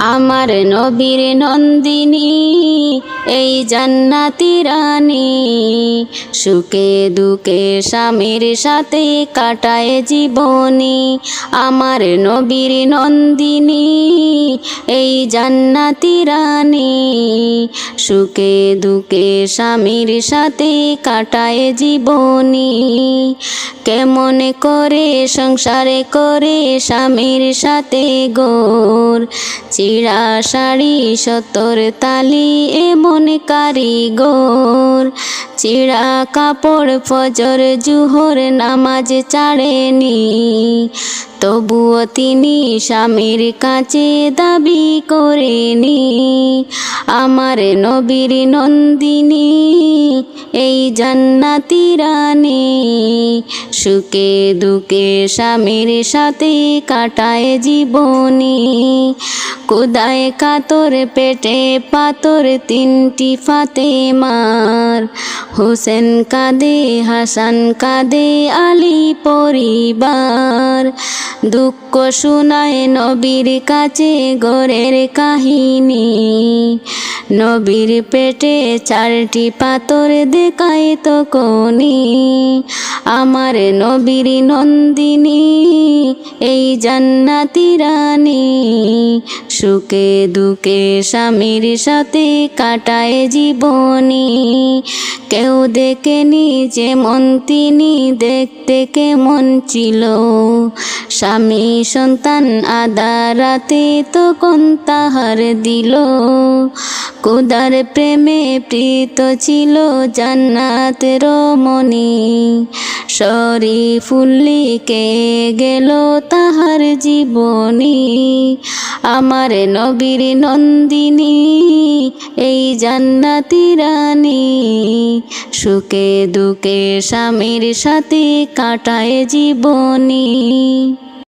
আমার নবীর নন্দিনী, এই জান্নাতি রানী। সুখে দুঃখে স্বামীর সাথে কাটায় জীবনী। আমার নবীর নন্দিনী, এই জান্নাতি রানী। সুখে দুঃখে স্বামীর সাথে কাটায় জীবনী। কেমন করে সংসারে করে স্বামীর সাথে গোর। চিড়া শাড়ি সতর তালি এমন কারিগর। চিড়া কাপড় ফজর জুহর নামাজ চাড়েনি তবুও তিনি স্বামীর কাছে দাবি করেনি। আমার নবীর নন্দিনী, এই জান্নাতি রানী সুখে দুঃখে স্বামীর সাথে কাটায় জীবনী। কোদায় কাতর পেটে পাতর তিনটি ফাতে মার হোসেন কাঁদে, হাসান কাঁদে, আলী পরিবার। দুঃখ শোনায় নবীর কাছে গোরের কাহিনী। নবীর পেটে চারটি পাতর দেখায় তো কোনি আমার নবীর নন্দিনী, এই জান্নাতি রানী। সুখে দুঃখে স্বামীর সাথে কাটায় জীবনী। কেউ দেখেনি যেমন তিনি দেখতে কেমন ছিল। স্বামী সন্তান আদা রাতে তখন তাহার দিল। কুদার প্রেমে প্রীত ছিল জান্নাত রমণী। সরি ফুল্লিকে গেল তাহার জীবনী। আমার নবীর নন্দিনী, এই জান্নাতি রানী। সুখে দুঃখে স্বামীর সাথে কাটায় জীবনী।